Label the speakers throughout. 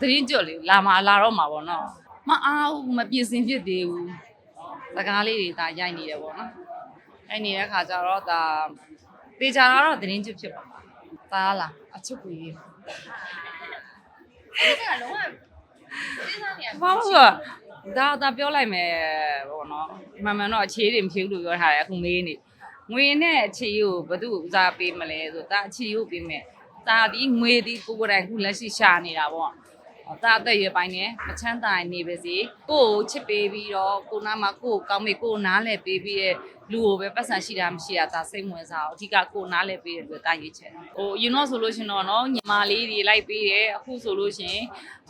Speaker 1: သတင်းကြွလေလာမှာလာတော့မှာပေါ့နော်မအားဘူးမပြင်ဆင်ဖြစ်သေးဘူးစကားလေးတွေဒါရိုက်နေတယ်ပေါ့နော်ရိုက်နေတဲ့ခါကျတော့ဒါတေချာတော့သတင်းကြွဖြစ်ပါဒါလားအချုပ်ကိုရေး
Speaker 2: ဒီကလုံးဝစဉ်းစားနေရ
Speaker 1: ဘာလို့လဲဒါဒါပြောလိုက်မယ်ပေါ့နော်မှန်မှန်တော့အခြေတွေမဖြစ်ဘူးလို့ပြောထားတယ်အခုမေးနေငွေနဲ့အခြေကိုဘယ်သူဦးစားပေးမလဲဆိုဒါအခြေကိုပေးမယ်ဒါဒီငွေဒီကိုယ်ကိုယ်တိုင်ခုလက်ရှိရှာနေတာပေါ့ ဒါအသက်ရွယ်ပိုင်းနဲ့မချမ်းသာနေပါစေကိုယ့်ကိုချစ်ပေးပြီးတော့ကိုနာမှာကိုယ့်ကိုကောင်းမေကိုယ်နားလဲပေးပြီးတဲ့လူကိုပဲပတ်စံရှိတာမရှိတာဒါစိတ်ဝင်စားအောင်အဓိကကိုနားလဲပေးတဲ့လူကရွေးချယ်ဟိုယူတော့ဆိုလို့ရှင်တော့နော်ညီမလေးတွေလိုက်ပေးတယ်အခုဆိုလို့ရှင်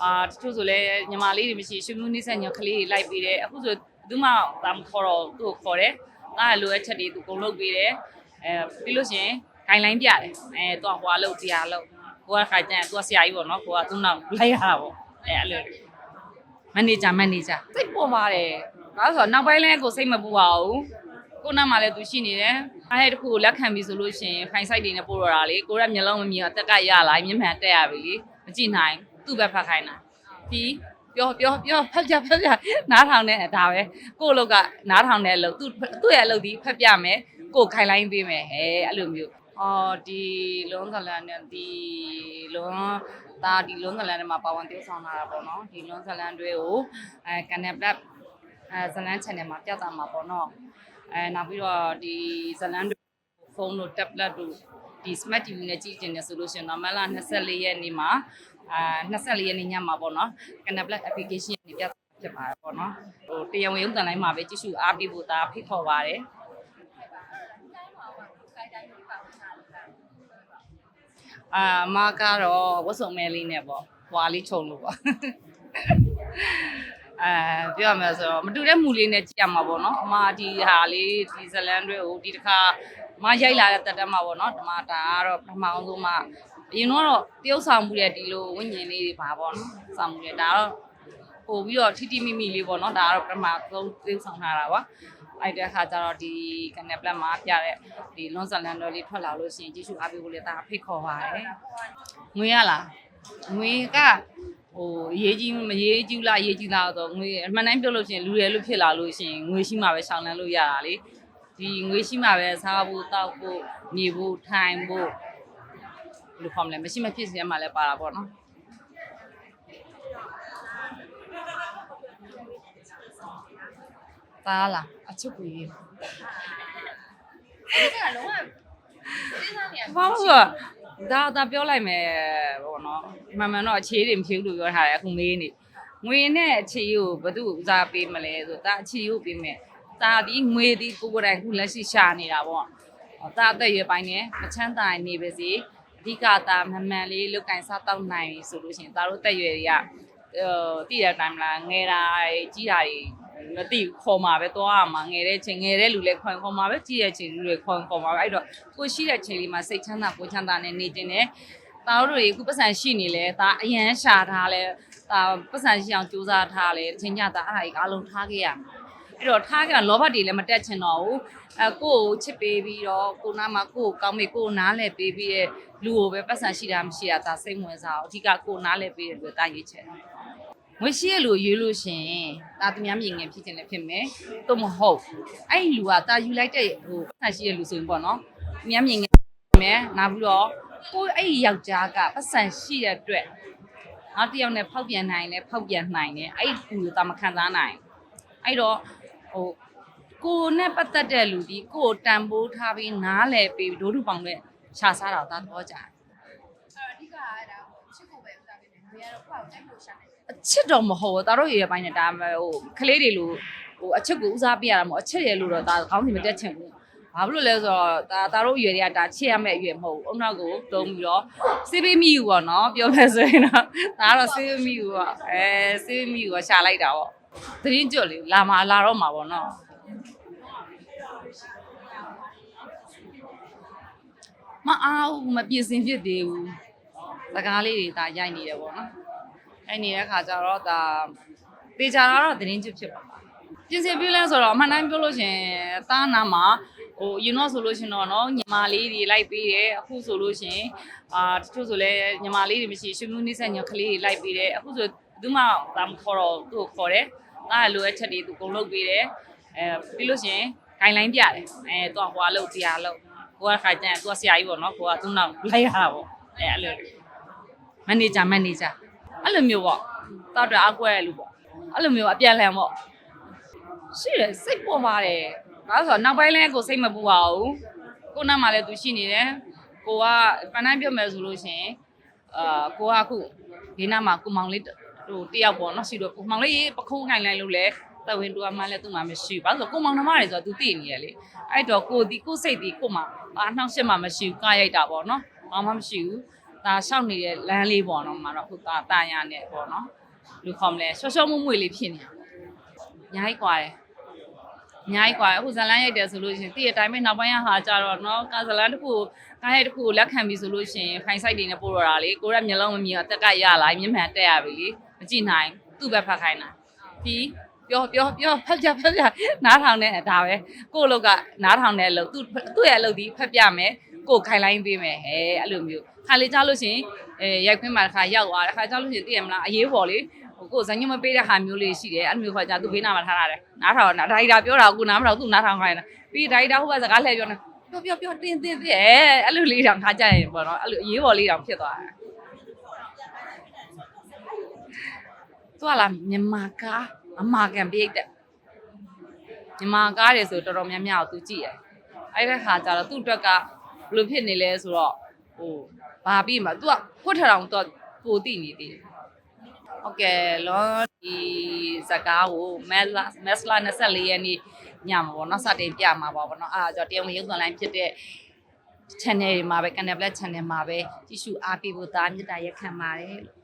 Speaker 1: အာတချို့ဆိုလဲညီမလေးတွေမရှိရှင်မျိုးနေဆက်ညောကလေးတွေလိုက်ပေးတယ်အခုဆိုသူမှဒါမခေါ်တော့သူ့ကိုခေါ်တယ်ငါလိုအပ်ချက်တွေသူကုန်လုပ်ပေးတယ်အဲပြီးလို့ရှင် guideline ပြတယ်အဲသူကဟွာလုပ်တရားလုပ် ကိုကခါကျရင်သူကဆရာကြီးပေါ့နော်ကိုကသူ့နောက်လိုက်ရတာပေါ့အဲအဲ့လိုမန်နေဂျာမန်နေဂျာစိတ်ပေါ်ပါတယ်ဒါဆိုတော့နောက်ပိုင်းလဲကိုစိတ်မပူပါဘူးကိုနားမှာလည်းသူရှိနေတယ်အားရတစ်ခုကိုလက်ခံပြီဆိုလို့ရှင်ဖိုင်ဆိုင်တွေနဲ့ပို့တော့တာလေကိုရမျက်လုံးမမြင်အသက်ကရလာမျက်မှန်တက်ရပြီလေမကြည့်နိုင်သူ့ဘက်ဖတ်ခိုင်းတာပြီးပြောပြောပြောဖက်ပြဖက်ပြနားထောင်တဲ့ဒါပဲကို့အလုပ်ကနားထောင်တဲ့အလုပ်သူ့သူ့ရဲ့အလုပ်ဒီဖက်ပြမယ်ကို့ခိုင်လိုင်းပေးမယ်ဟဲအဲ့လိုမျိုး အော်ဒီလုံးကလန်နဲ့ဒီလုံးဒါဒီလုံးကလန်နဲ့မှာပါဝင် tiêu ဆောင်လာတာပေါ့နော်ဒီလုံးကလန်တွေကိုအဲကနေပလက်အဲဇလန် channel မှာပြသမှာပေါ့နော်အဲနောက်ပြီးတော့ဒီဇလန်တွေဖုန်းတို့ tablet တို့ဒီ smart TV နဲ့ကြည့်ကျင်နေဆိုလို့ရှိရင်တော့မလ24ရက်နေ့မှာအာ24ရက်နေ့ညမှာပေါ့နော်ကနေပလက် application နဲ့ပြသဖြစ်ပါတယ်ပေါ့နော်ဟိုတရားဝင်ရုံးတန်တိုင်းမှာပဲကြည့်ရှုအားပေးဖို့ဒါဖိတ်ခေါ်ပါတယ် အာအမကတော့ဝတ်စုံမဲလေးနဲ့ပေါ့ဟွာလေးခြုံလို့ပေါ့အဲပြောရမယ်ဆိုတော့မတူတဲ့မူလေးနဲ့ကြည့်ရမှာပေါ့နော်အမဒီဟာလေးဒီဇလန်တွေကိုဒီတစ်ခါအမရိုက်လာတဲ့တက်တက်မှာပေါ့နော်ဒီမှာဒါကတော့ပထမအောင်ဆုံးမှအရင်တော့တရုပ်ဆောင်မှုတဲ့ဒီလိုဝိညာဉ်လေးတွေပါပေါ့နော်ဆောင်မှုတဲ့ဒါတော့ပို့ပြီးတော့ထိထိမိမိလေးပေါ့နော်ဒါကတော့ပထမဆုံးတရုပ်ဆောင်ထားတာပါ အဲ့တဲ့အခါကျတော့ဒီကနေပလက်မှာပြတဲ့ဒီလွန်ဇလန်တော်လေးထွက်လာလို့ရှိရင်ကြည့်ရှုအားပေးဖို့လည်းဒါဖိတ်ခေါ်ပါတယ်ငွေရလားငွေကဟိုအရေးကြီးမရေးကြီးလားအရေးကြီးလားဆိုတော့ငွေအမှန်တိုင်းပြောလို့ရှိရင်လူတွေလို့ဖြစ်လာလို့ရှိရင်ငွေရှိမှပဲရှောင်လန်းလို့ရတာလေဒီငွေရှိမှပဲစားဖို့တောက်ဖို့နေဖို့ထိုင်ဖို့ဘယ်လိုခေါ်မလဲမရှိမဖြစ်စရာမှလည်းပါတာပေါ့နော် သားလားအချုပ်ကိုရေး
Speaker 2: ဒီကလုံးဝစဉ်းစားနေရ
Speaker 1: ဘာလို့လဲဒါဒါပြောလိုက်မယ်ပေါ့နော်မှန်မှန်တော့အခြေတွေမဖြစ်ဘူးလို့ပြောထားတယ်အခုမေးနေငွေနဲ့အခြေကိုဘယ်သူဦးစားပေးမလဲဆိုဒါအခြေကိုပေးမယ်ဒါဒီငွေဒီကိုကိုယ်တိုင်ခုလက်ရှိရှာနေတာပေါ့ဒါအသက်ရွယ်ပိုင်းနဲ့မချမ်းသာနေပါစေအဓိကဒါမမှန်လေးလုတ်ကင်စားတောက်နိုင်ပြီဆိုလို့ရှိရင်ဒါတို့အသက်ရွယ်တွေကဟိုတည်တဲ့အတိုင်းမလားငယ်တာကြီးတာတွေ မသိဘူးခေါ်မှာပဲသွားရမှာငယ်တဲ့ချိန်ငယ်တဲ့လူလည်းခေါ်ခေါ်မှာပဲကြီးတဲ့ချိန်လူတွေခေါ်ခေါ်မှာပဲအဲ့တော့ကိုရှိတဲ့ချိန်လေးမှာစိတ်ချမ်းသာကိုချမ်းသာနဲ့နေတင်တယ်တာတို့တွေအခုပတ်စံရှိနေလဲဒါအရန်ရှာထားလဲဒါပတ်စံရှိအောင်စူးစမ်းထားလဲအချိန်ညတာအဲ့ဒါကြီးအလုံးထားခဲ့ရမှာအဲ့တော့ထားခဲ့လောဘတွေလည်းမတက်ချင်တော့ဘူးအဲကိုကိုချစ်ပေးပြီးတော့ကိုနာမှာကိုကိုကောင်းမေကိုနားလဲပေးပြီးတဲ့လူကိုပဲပတ်စံရှိတာမရှိတာဒါစိတ်ဝင်စားအောင်အဓိကကိုနားလဲပေးတဲ့လူတာရေးချင်တယ် ငွေရှိရလို့ရွေးလို့ရှရင်ဒါသူများမြင်ငယ်ဖြစ်ချင်လည်းဖြစ်မယ်သို့မဟုတ်အဲ့ဒီလူကတာယူလိုက်တဲ့ဟိုပတ်စံရှိရလူဆိုရင်ပေါ့နော်သူများမြင်ငယ်မယ်နောက်ပြီးတော့ကိုယ်အဲ့ဒီယောက်ျားကပတ်စံရှိတဲ့အတွက်နောက်တစ်ယောက်နဲ့ဖောက်ပြန်နိုင်လဲဖောက်ပြန်နိုင်တယ်အဲ့ဒီလူကမခံစားနိုင်အဲ့တော့ဟိုကိုယ်နဲ့ပတ်သက်တဲ့လူဒီကိုယ်ကိုတန်ဖိုးထားပြီးနားလဲပြီးဒိုးတူပေါင်းနဲ့ခြာစားတာဒါသဘောကျတယ်
Speaker 2: အဓိကကဒါချစ်ဖို့ပဲဦးစားပေးတယ်။ဘယ်ကတော့ကိုယ့်ကိုတိုက်လို့ရှာနေတယ်
Speaker 1: အချစ်တော့မဟုတ်ဘူးဒါတို့ရေရပိုင်းနဲ့ဒါဟိုကလေးတွေလိုဟိုအချစ်ကိုဦးစားပေးရတာမဟုတ်အချစ်ရလို့တော့ဒါကောင်းစီမတက်ချင်ဘူးဘာဖြစ်လို့လဲဆိုတော့ဒါဒါတို့ရွယ်တွေကဒါချစ်ရမယ့်အရွယ်မဟုတ်ဘူးအုံနောက်ကိုတုံးပြီးတော့စေးပေးမိယူပေါ့နော်ပြောမယ်ဆိုရင်တော့ဒါကတော့စေးပေးမိယူပေါ့အဲစေးပေးမိယူကရှာလိုက်တာပေါ့သတင်းကြွလေလာမှာလာတော့မှာပေါ့နော်မအားဘူးမပြင်ဆင်ဖြစ်သေးဘူးစကားလေးတွေဒါရိုက်နေတယ်ပေါ့နော် အဲ့နေတဲ့ခါကျတော့ဒါတေချာတော့သတင်းချစ်ဖြစ်ပါပြင်ဆင်ပြလဲဆိုတော့အမှန်တိုင်းပြောလို့ရှရင်တားနာမှာဟိုယူနော်ဆိုလို့ရှရင်တော့နော်ညီမလေးတွေလိုက်ပေးတယ်အခုဆိုလို့ရှရင်အာတချို့ဆိုလဲညီမလေးတွေမရှိရှင်မှုနိစ္စညကလေးတွေလိုက်ပေးတယ်အခုဆိုသူမှတာမခေါ်တော့သူ့ကိုခေါ်တယ်ဒါလိုအပ်ချက်တွေသူအကုန်လုပ်ပေးတယ်အဲပြီးလို့ရှရင်ဂိုင်းလိုင်းပြတယ်အဲသူကဟွာလို့တရားလို့ကိုကခါကျရင်သူကဆရာကြီးပေါ့နော်ကိုကသူ့နောက်လိုက်ရတာပေါ့အဲအဲ့လိုမန်နေဂျာမန်နေဂျာ အဲ့လိုမျိုးပေါ့တောက်တော့အကွဲလူပေါ့အဲ့လိုမျိုးအပြန်လှန်ပေါ့ရှိတယ်စိတ်ပေါ်ပါတယ်။ဒါဆိုတော့နောက်ပိုင်းလဲကိုစိတ်မပူပါဘူး။ကိုနောက်မှလည်းသူရှိနေတယ်။ကိုကပန်းတိုင်းပြောမယ်ဆိုလို့ရှရင်အာကိုကအခုဒီနားမှာကိုမောင်လေးဟိုတယောက်ပေါ့နော်ရှိတော့ကိုမောင်လေးပခုံးခိုင်လိုက်လို့လဲတဝင်းတူကမှလည်းသူ့မှာမရှိဘူး။ဘာလို့လဲဆိုတော့ကိုမောင်နှမတွေဆိုတော့ तू သိနေရလေ။အဲ့တော့ကိုဒီကိုစိတ်ဒီကိုမှအာနှောက်ရှက်မှမရှိဘူး။ကားရိုက်တာပေါ့နော်။ဘာမှမရှိဘူး။ ဒါရှောက်နေတဲ့လမ်းလေးပေါ့နော်။မတော့ခုတာတာရနဲ့ပေါ့နော်။လူခေါမလဲရှော့ရှော့မွမွေလေးဖြစ်နေတာ။ညာကြီးกว่าတယ်။ အများကြီးกว่าအခုဇလန်းရိုက်တယ်ဆိုလို့ရှိရင်တည့်ရတိုင်းပဲနောက်ပိုင်းကဟာကြတော့เนาะကာဇလန်းတစ်ခုကားရိုက်တစ်ခုကိုလက်ခံပြီဆိုလို့ရှိရင်ဖိုင်ဆိုင်တွေနဲ့ပို့တော့တာလေကိုရက်မျက်လုံးမမြင်အသက်ကရလာမျက်မှန်တက်ရပြီလေမကြည့်နိုင်သူ့ပဲဖတ်ခိုင်းတာပြီးပြောပြောပြောဖတ်ပြဖတ်ပြနားထောင်တဲ့ဒါပဲကို့အလုပ်ကနားထောင်တဲ့အလုပ်သူ့သူ့ရဲ့အလုပ်ဒီဖတ်ပြမယ် ကို့ခိုင်လိုင်းပေးမယ်ဟဲအဲ့လိုမျိုးခါလေးကြားလို့ရှိရင်အဲရိုက်ခွင်းမှာတစ်ခါရောက်သွားတယ်ခါကြားလို့ရှိရင်သိရမလားအရေးပေါ်လေဟိုကိုဇညမပေးတဲ့ဟာမျိုးလေးရှိတယ်အဲ့လိုမျိုးခေါ်ကြသူဘေးနာမှာထားရတယ်နားထောင်နားဒါရိုက်တာပြောတာကိုနားမထောင်သူနားထောင်ခိုင်းတာပြီးဒါရိုက်တာဟိုကစကားလှည့်ပြောနေပြောပြောပြောတင်းတင်းတင်းအဲအဲ့လိုလေးတောင်ထားကြရင်ပေါ့နော်အဲ့လိုအရေးပေါ်လေးတောင်ဖြစ်သွားတယ်သူကလာမြန်မာကားအမာကန်ပြိတ်တဲ့မြန်မာကားတွေဆိုတော်တော်များများကိုသူကြည့်တယ်အဲ့ဒီခါကျတော့သူ့အတွက်က ဘယ်လိုဖြစ်နေလဲဆိုတော့ဟိုဘာပြီးမှ तू ကဖွတ်ထထောင်တော့ပိုတိနေသေးတယ်ဟုတ်ကဲ့လောဒီဇကားကိုမက်လာမက်လာ24ရက်နေ့ညမှာပေါ့နော်စတင်ပြမှာပါပေါ့နော်အားကြောင့်တရုံရုပ်သွန်လိုင်းဖြစ်တဲ့ channel တွေမှာပဲ Canal Black channel မှာပဲကြည့်ရှုအားပေးဖို့ဒါမြတ်တာရက်ခံပါတယ်လို့